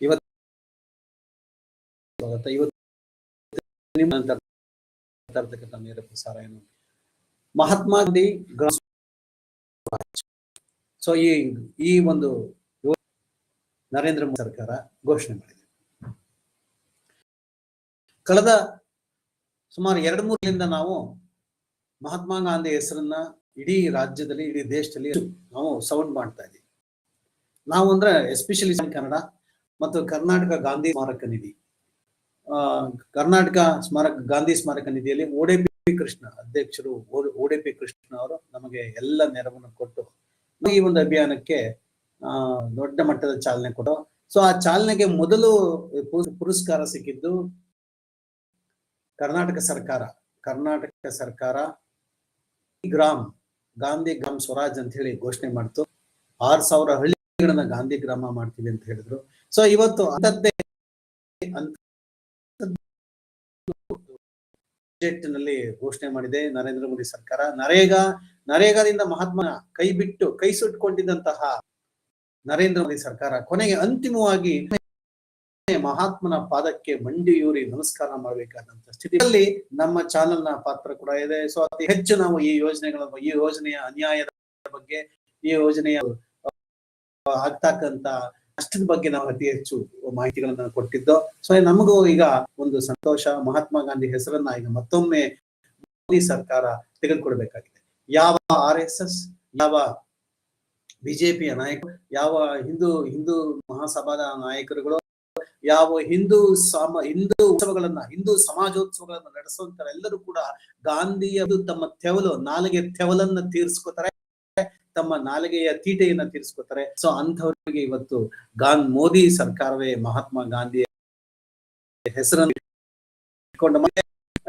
ಇವತ್ತು ಇವತ್ತು ನೇರ ಪ್ರಸಾರ ಏನು? ಮಹಾತ್ಮ ಗಾಂಧಿ. ಸೊ ಈ ಈ ಒಂದು ನರೇಂದ್ರ ಮೋದಿ ಸರ್ಕಾರ ಘೋಷಣೆ ಮಾಡಿದೆ. ಕಳೆದ ಸುಮಾರು ಎರಡು ಮೂರರಿಂದ ನಾವು ಮಹಾತ್ಮ ಗಾಂಧಿ ಹೆಸರನ್ನ ಇಡೀ ರಾಜ್ಯದಲ್ಲಿ, ಇಡೀ ದೇಶದಲ್ಲಿ ನಾವು ಸೌಂಡ್ ಮಾಡ್ತಾ ಇದ್ದೀವಿ. ನಾವು ಅಂದ್ರೆ ಎಸ್ಪೆಷಲಿ ಕನ್ನಡ ಮತ್ತು ಕರ್ನಾಟಕ ಗಾಂಧಿ ಸ್ಮಾರಕ ನಿಧಿ. ಕರ್ನಾಟಕ ಸ್ಮಾರಕ, ಗಾಂಧಿ ಸ್ಮಾರಕ ನಿಧಿಯಲ್ಲಿ ಓಡೆಪಿ ಕೃಷ್ಣ ಅಧ್ಯಕ್ಷರು ಓಡೆಪಿ ಕೃಷ್ಣ ಅವರು ನಮಗೆ ಎಲ್ಲ ನೆರವನ್ನು ಕೊಟ್ಟು ಈ ಒಂದು ಅಭಿಯಾನಕ್ಕೆ ದೊಡ್ಡ ಮಟ್ಟದ ಚಾಲನೆ ಕೊಟ್ಟು, ಸೊ ಆ ಚಾಲನೆಗೆ ಮೊದಲು ಪುರಸ್- ಪುರಸ್ಕಾರ ಸಿಕ್ಕಿದ್ದು ಕರ್ನಾಟಕ ಸರ್ಕಾರ ಕರ್ನಾಟಕ ಸರ್ಕಾರ ಗ್ರಾಮ್, ಗಾಂಧಿ ಗ್ರಾಮ್ ಸ್ವರಾಜ್ ಅಂತ ಹೇಳಿ ಘೋಷಣೆ ಮಾಡ್ತು. ಆರ್ ಸಾವಿರ ಹಳ್ಳಿಗಳನ್ನ ಗಾಂಧಿ ಗ್ರಾಮ ಮಾಡ್ತೀವಿ ಅಂತ ಹೇಳಿದ್ರು. ಸೊ ಇವತ್ತು ಬಜೆಟ್ನಲ್ಲಿ ಘೋಷಣೆ ಮಾಡಿದೆ ನರೇಂದ್ರ ಮೋದಿ ಸರ್ಕಾರ. ನರೇಗಾ, ನರೇಗಾದಿಂದ ಮಹಾತ್ಮ ಕೈ ಬಿಟ್ಟು ಕೈ ಸುಟ್ಕೊಂಡಿದ್ದಂತಹ ನರೇಂದ್ರ ಮೋದಿ ಸರ್ಕಾರ ಕೊನೆಗೆ ಅಂತಿಮವಾಗಿ ಮಹಾತ್ಮನ ಪಾದಕ್ಕೆ ಮಂಡಿಯೂರಿ ನಮಸ್ಕಾರ ಮಾಡಬೇಕಾದಂತ ಸ್ಥಿತಿಯಲ್ಲಿ ನಮ್ಮ ಚಾನೆಲ್ ಪಾತ್ರ ಕೂಡ ಇದೆ. ಸೊ ಅತಿ ಹೆಚ್ಚು ನಾವು ಈ ಯೋಜನೆಗಳ, ಈ ಯೋಜನೆಯ ಅನ್ಯಾಯದ ಬಗ್ಗೆ, ಈ ಯೋಜನೆಯ ಆಗ್ತಕ್ಕಂತ ಅಷ್ಟದ ಬಗ್ಗೆ ನಾವು ಅತಿ ಹೆಚ್ಚು ಮಾಹಿತಿಗಳನ್ನ ಕೊಟ್ಟಿದ್ದು. ಸೊ ನಮಗೂ ಈಗ ಒಂದು ಸಂತೋಷ, ಮಹಾತ್ಮ ಗಾಂಧಿ ಹೆಸರನ್ನ ಈಗ ಮತ್ತೊಮ್ಮೆ ಮೋದಿ ಸರ್ಕಾರ ತೆಗೆದುಕೊಡ್ಬೇಕಾಗಿದೆ. ಯಾವ ಆರ್ ಎಸ್ ಎಸ್ ಯಾವ ಬಿಜೆಪಿಯ ನಾಯಕರು, ಯಾವ ಹಿಂದೂ ಹಿಂದೂ ಮಹಾಸಭಾದ ನಾಯಕರುಗಳು, ಯಾವ ಹಿಂದೂ ಸಮ, ಹಿಂದೂ ಉತ್ಸವಗಳನ್ನ, ಹಿಂದೂ ಸಮಾಜೋತ್ಸವಗಳನ್ನ ನಡೆಸುವಂತ ಎಲ್ಲರೂ ಕೂಡ ಗಾಂಧಿಯದು ತಮ್ಮ ತೆವಲು, ನಾಲಿಗೆ ತೆವಲನ್ನ ತೀರಿಸ್ಕೋತಾರೆ. ತಮ್ಮ ನಾಲಿಗೆಯ ತೀಟೆಯನ್ನ ತೀರಿಸ್ಕೋತಾರೆ. ಸೊ ಅಂಥವ್ರಿಗೆ ಇವತ್ತು ಗಾಂಧಿ ಮೋದಿ ಸರ್ಕಾರವೇ ಮಹಾತ್ಮ ಗಾಂಧಿ ಹೆಸರನ್ನು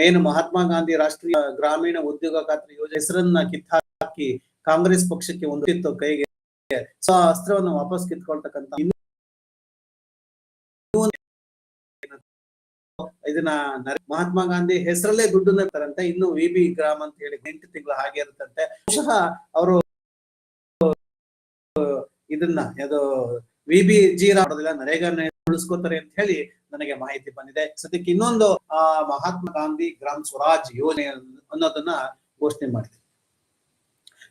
ಏನು ಮಹಾತ್ಮ ಗಾಂಧಿ ರಾಷ್ಟ್ರೀಯ ಗ್ರಾಮೀಣ ಉದ್ಯೋಗ ಖಾತ್ರಿ ಯೋಜನೆ ಹೆಸರನ್ನ ಕಿತ್ತಾಕಿ ಕಾಂಗ್ರೆಸ್ ಪಕ್ಷಕ್ಕೆ ಒಂದು ಕಿತ್ತು ಕೈಗೆ ಸೊ ಆ ಅಸ್ತ್ರವನ್ನು ವಾಪಸ್ ಕಿತ್ಕೊಳ್ತಕ್ಕಂತ ಇದನ್ನ ಮಹಾತ್ಮ ಗಾಂಧಿ ಹೆಸರಲ್ಲೇ ದುಡ್ಡನ್ನ ತರಂತೆ ಇನ್ನು ವಿ ಬಿ ಗ್ರಾಮ್ ಅಂತ ಹೇಳಿ ಎಂಟು ತಿಂಗಳು ಹಾಗೆ ಇರುತ್ತಂತೆ. ಬಹುಶಃ ಅವರು ಇದನ್ನ ಅದು ವಿ ಬಿ ಜಿ ಮಾಡೋದಿಲ್ಲ ನರೇಗಾನ ಉಳಿಸ್ಕೋತಾರೆ ಅಂತ ಹೇಳಿ ನನಗೆ ಮಾಹಿತಿ ಬಂದಿದೆ. ಸದ್ಯಕ್ಕೆ ಇನ್ನೊಂದು, ಆ, ಮಹಾತ್ಮ ಗಾಂಧಿ ಗ್ರಾಮ್ ಸ್ವರಾಜ್ ಯೋಜನೆ ಅನ್ನೋದನ್ನ ಘೋಷಣೆ ಮಾಡಿದೆ.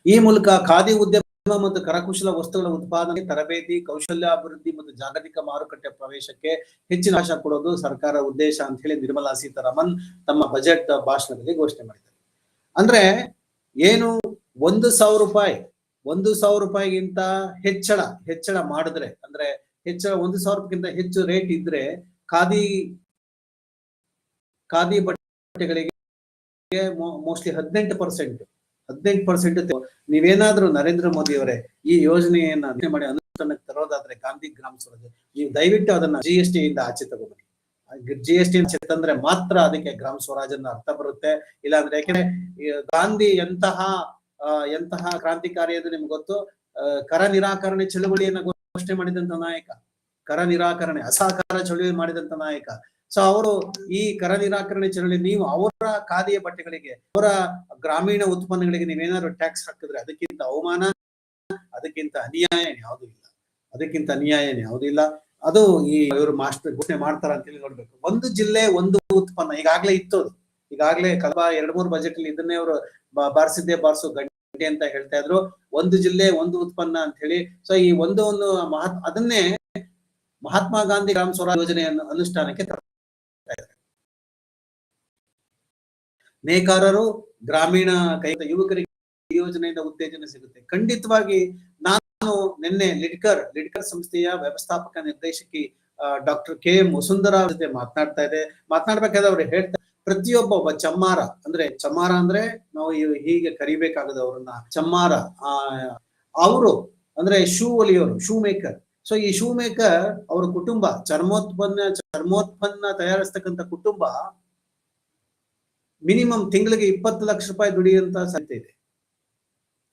ಈ ಮೂಲಕ ಖಾದಿ ಉದ್ಯಮ ಮತ್ತು ಕರಕುಶಲ ವಸ್ತುಗಳ ಉತ್ಪಾದನೆ, ತರಬೇತಿ ಕೌಶಲ್ಯಾಭಿವೃದ್ಧಿ ಮತ್ತು ಜಾಗತಿಕ ಮಾರುಕಟ್ಟೆ ಪ್ರವೇಶಕ್ಕೆ ಹೆಚ್ಚಿನ ಆಶ ಕೊಡೋದು ಸರ್ಕಾರ ಉದ್ದೇಶ ಅಂತ ಹೇಳಿ ನಿರ್ಮಲಾ ಸೀತಾರಾಮನ್ ತಮ್ಮ ಬಜೆಟ್ ಭಾಷಣದಲ್ಲಿ ಘೋಷಣೆ ಮಾಡಿದ್ದಾರೆ. ಅಂದ್ರೆ ಏನು, ಒಂದು ಸಾವಿರ ರೂಪಾಯಿ ಒಂದು ಸಾವಿರ ರೂಪಾಯಿಗಿಂತ ಹೆಚ್ಚಳ ಹೆಚ್ಚಳ ಮಾಡಿದ್ರೆ, ಅಂದ್ರೆ ಹೆಚ್ಚಳ ಒಂದು ಸಾವಿರ ರೂಪಾಯಿಗಿಂತ ಹೆಚ್ಚು ರೇಟ್ ಇದ್ರೆ ಖಾದಿ ಖಾದಿ ಬಟ್ಟೆಗಳಿಗೆ ಮೋಸ್ಟ್ಲಿ ಹದಿನೆಂಟು ಪರ್ಸೆಂಟ್ ಹದಿನೆಂಟು ಪರ್ಸೆಂಟ್ ನೀವೇನಾದ್ರೂ ನರೇಂದ್ರ ಮೋದಿ ಅವರೇ ಈ ಯೋಜನೆಯನ್ನ ಮಾಡಿ ಅನುಷ್ಠಾನಕ್ಕೆ ತರೋದಾದ್ರೆ ಗಾಂಧಿ ಗ್ರಾಮ ಸ್ವರಾಜ್ ನೀವು ದಯವಿಟ್ಟು ಅದನ್ನ ಜಿ ಎಸ್ ಟಿ ಇಂದ ಆಚೆ ತಗೋಬನ್ನಿ ಜಿ ಎಸ್ ಟಿ ತಂದ್ರೆ ಮಾತ್ರ ಅದಕ್ಕೆ ಗ್ರಾಮ ಸ್ವರಾಜ್ ಅನ್ನ ಅರ್ಥ ಬರುತ್ತೆ. ಇಲ್ಲಾಂದ್ರೆ ಯಾಕೆಂದ್ರೆ ಗಾಂಧಿ ಎಂತಹ ಎಂತಹ ಕ್ರಾಂತಿಕಾರಿ ಅದು ನಿಮ್ಗೆ ಗೊತ್ತು? ಕರ ನಿರಾಕರಣೆ ಚಳವಳಿಯನ್ನ ಘೋಷಣೆ ಮಾಡಿದಂತ ನಾಯಕ. ಕರ ನಿರಾಕರಣೆ ಅಸಹಕಾರ ಚಳುವಳಿ ಮಾಡಿದಂತ ನಾಯಕ. ಸೊ ಅವರು ಈ ಕರ ನಿರಾಕರಣೆ ಚಳವಳಿ, ನೀವು ಅವರ ಖಾದಿಯ ಬಟ್ಟೆಗಳಿಗೆ, ಅವರ ಗ್ರಾಮೀಣ ಉತ್ಪನ್ನಗಳಿಗೆ ನೀವೇನಾದ್ರು ಟ್ಯಾಕ್ಸ್ ಹಾಕಿದ್ರೆ ಅದಕ್ಕಿಂತ ಅವಮಾನ, ಅದಕ್ಕಿಂತ ಅನ್ಯಾಯ ಯಾವುದು ಇಲ್ಲ. ಅದಕ್ಕಿಂತ ಅನ್ಯಾಯ ಯಾವುದು ಇಲ್ಲ. ಅದು ಈ ಇವರು ಮಾಸ್ಟರ್ ಘೋಷಣೆ ಮಾಡ್ತಾರ ಅಂತ ಹೇಳಿ ನೋಡ್ಬೇಕು. ಒಂದು ಜಿಲ್ಲೆ, ಒಂದು ಉತ್ಪನ್ನ, ಈಗಾಗ್ಲೇ ಇತ್ತು ಅದು. ಈಗಾಗ್ಲೇ ಕಲ್ಬಾ ಎರಡ್ ಮೂರು ಬಜೆಟ್ ಅಲ್ಲಿ ಇದನ್ನೇ ಅವರು ಬಾರಿಸಿದ್ದೆ, ಬಾರಿಸು ಗಂಟೆ ಅಂತ ಹೇಳ್ತಾ ಇದ್ರು. ಒಂದು ಜಿಲ್ಲೆ, ಒಂದು ಉತ್ಪನ್ನ ಅಂತ ಹೇಳಿ. ಸೊ ಈ ಒಂದು ಒಂದು ಅದನ್ನೇ ಮಹಾತ್ಮ ಗಾಂಧಿ ಗ್ರಾಮ ಸ್ವರಾಜ್ ಯೋಜನೆಯನ್ನು ಅನುಷ್ಠಾನಕ್ಕೆ ನೇಕಾರರು, ಗ್ರಾಮೀಣ ಕೈ, ಯುವಕರಿಗೆ ಯೋಜನೆಯಿಂದ ಉತ್ತೇಜನ ಸಿಗುತ್ತೆ. ಖಂಡಿತವಾಗಿ ನಾನು ನಿನ್ನೆ ಲಿಡ್ಕರ್ ಲಿಡ್ಕರ್ ಸಂಸ್ಥೆಯ ವ್ಯವಸ್ಥಾಪಕ ನಿರ್ದೇಶಕಿ ಡಾಕ್ಟರ್ ಕೆ. ವಸುಂಧರಾ ಜೊತೆ ಮಾತನಾಡ್ತಾ ಇದೆ ಮಾತನಾಡ್ಬೇಕಾದ್ರೆ ಅವ್ರು ಹೇಳ್ತಾರೆ ಪ್ರತಿಯೊಬ್ಬ ಒಬ್ಬ ಚಮ್ಮಾರ, ಅಂದ್ರೆ ಚಮ್ಮಾರ ಅಂದ್ರೆ ನಾವು ಹೀಗೆ ಕರಿಬೇಕಾಗದ ಅವ್ರನ್ನ ಚಮ್ಮಾರ, ಆ, ಅವರು ಅಂದ್ರೆ ಶೂ ಒಲಿಯೋರು ಶೂ ಮೇಕರ್ ಸೊ ಈ ಶೂ ಮೇಕರ್ ಅವ್ರ ಕುಟುಂಬ, ಚರ್ಮೋತ್ಪನ್ನ ಚರ್ಮೋತ್ಪನ್ನ ತಯಾರಿಸ್ತಕ್ಕಂಥ ಕುಟುಂಬ ಮಿನಿಮಮ್ ತಿಂಗಳಿಗೆ ಇಪ್ಪತ್ತು ಲಕ್ಷ ರೂಪಾಯಿ ದುಡಿಯುವಂತ ಸಾಧ್ಯತೆ ಇದೆ.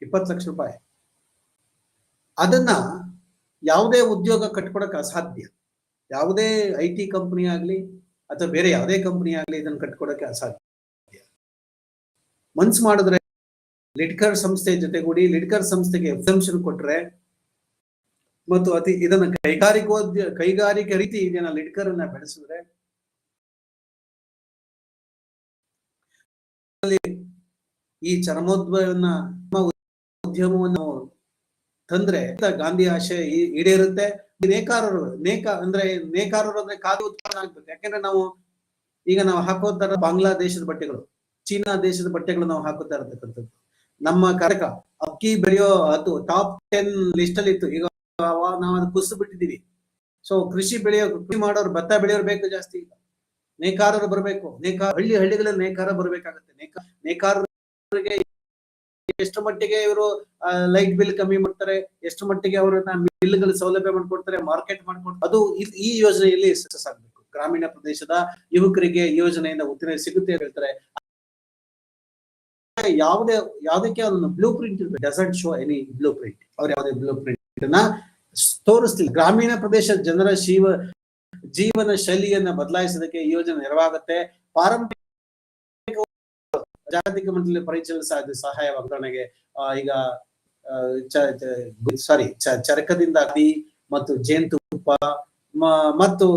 ಇಪ್ಪತ್ತು ಲಕ್ಷ ರೂಪಾಯಿ. ಅದನ್ನ ಯಾವುದೇ ಉದ್ಯೋಗ ಕಟ್ಕೊಡಕ್ ಅಸಾಧ್ಯ. ಯಾವುದೇ ಐ ಟಿ ಕಂಪನಿ ಆಗ್ಲಿ ಅಥವಾ ಬೇರೆ ಯಾವುದೇ ಕಂಪನಿ ಆಗಲಿ ಇದನ್ನು ಕಟ್ಕೊಡಕ್ಕೆ ಅಸಾಧ್ಯ ಮನ್ಸು ಮಾಡಿದ್ರೆ ಲಿಡ್ಕರ್ ಸಂಸ್ಥೆ ಜೊತೆಗೂಡಿ ಲಿಡ್ಕರ್ ಸಂಸ್ಥೆಗೆ ಎಕ್ಸಂಪ್ಷನ್ ಕೊಟ್ರೆ ಮತ್ತು ಅತಿ ಇದನ್ನ ಕೈಗಾರಿಕೋದ್ಯ, ಕೈಗಾರಿಕೆ ರೀತಿ ಇದನ್ನ ಲಿಡ್ಕರ್ ಅನ್ನ ಬೆಳೆಸಿದ್ರೆ ಈ ಚರ್ಮೋದ್ಭವನ್ನ ಉದ್ಯಮವನ್ನು ತಂದ್ರೆ ಗಾಂಧಿ ಆಶಯ ಈಡೇರುತ್ತೆ. ನೇಕಾರರು, ನೇಕ ಅಂದ್ರೆ ನೇಕಾರರು ಅಂದ್ರೆ ಖಾದಿ ಉತ್ಪನ್ನ ಆಗ್ಬೇಕು. ಯಾಕಂದ್ರೆ ನಾವು ಈಗ ನಾವು ಹಾಕೋತರ ಬಾಂಗ್ಲಾದೇಶದ ಬಟ್ಟೆಗಳು, ಚೀನಾ ದೇಶದ ಬಟ್ಟೆಗಳು ನಾವು ಹಾಕೋತಾ ಇರತಕ್ಕಂಥದ್ದು. ನಮ್ಮ ಕರ್ಕ ಅಕ್ಕಿ ಬೆಳೆಯೋ ಅದು ಟಾಪ್ ಟೆನ್ ಲಿಸ್ಟ್ ಅಲ್ಲಿ ಇತ್ತು. ಈಗ ನಾವು ಅದು ಕುಸಿದು ಬಿಟ್ಟಿದೀವಿ ಸೊ ಕೃಷಿ ಬೆಳೆಯೋ, ಕೃಷಿ ಮಾಡೋರು ಭತ್ತ ಬೆಳೆಯೋರು ಬೇಕು ಜಾಸ್ತಿ ಈಗ. ನೇಕಾರರು ಬರಬೇಕು. ನೇಕಾರ ಹಳ್ಳಿ ಹಳ್ಳಿಗಳಲ್ಲಿ ನೇಕಾರ ಬರಬೇಕಾಗತ್ತೆ. ನೇಕಾರ ನೇಕಾರರಿಗೆ ಎಷ್ಟು ಮಟ್ಟಿಗೆ ಇವರು ಲೈಟ್ ಬಿಲ್ ಕಮ್ಮಿ ಮಾಡ್ತಾರೆ, ಎಷ್ಟು ಮಟ್ಟಿಗೆ ಅವರನ್ನ ಬಿಲ್ಗಳ ಸೌಲಭ್ಯ ಮಾಡ್ಕೊಡ್ತಾರೆ ಮಾರ್ಕೆಟ್ ಮಾಡ್ಕೊಡ್ತಾರೆ. ಅದು ಈ ಯೋಜನೆಯಲ್ಲಿ ಸಕ್ಸಸ್ ಆಗ್ಬೇಕು. ಗ್ರಾಮೀಣ ಪ್ರದೇಶದ ಯುವಕರಿಗೆ ಯೋಜನೆಯಿಂದ ಉತ್ತೇಜನ ಸಿಗುತ್ತೆ ಹೇಳ್ತಾರೆ. ಯಾವುದೇ, ಯಾವುದಕ್ಕೆ ಒಂದು blueprint doesn't show any blueprint ಅವ್ರು ಯಾವುದೇ ಬ್ಲೂ ಪ್ರಿಂಟ್ನ ತೋರಿಸ್ತಿಲ್ಲ. ಗ್ರಾಮೀಣ ಪ್ರದೇಶ ಜನರ ಜೀವ, ಜೀವನ ಶೈಲಿಯನ್ನ ಬದಲಾಯಿಸೋದಕ್ಕೆ ಯೋಜನೆ ನೆರವಾಗುತ್ತೆ. ಪಾರಂಪರಿಕ ಜಾಗತಿಕ ಮಟ್ಟದಲ್ಲಿ ಪರಿಚಯ ಸಹ ಸಹಾಯ ಸಹಾಯವಾಗ್ತಾನೆಗೆ ಈಗ ಸಾರಿ ಚರಕದಿಂದ ಅಕ್ಕಿ ಮತ್ತು ಜೇನುತುಪ್ಪ ಮತ್ತು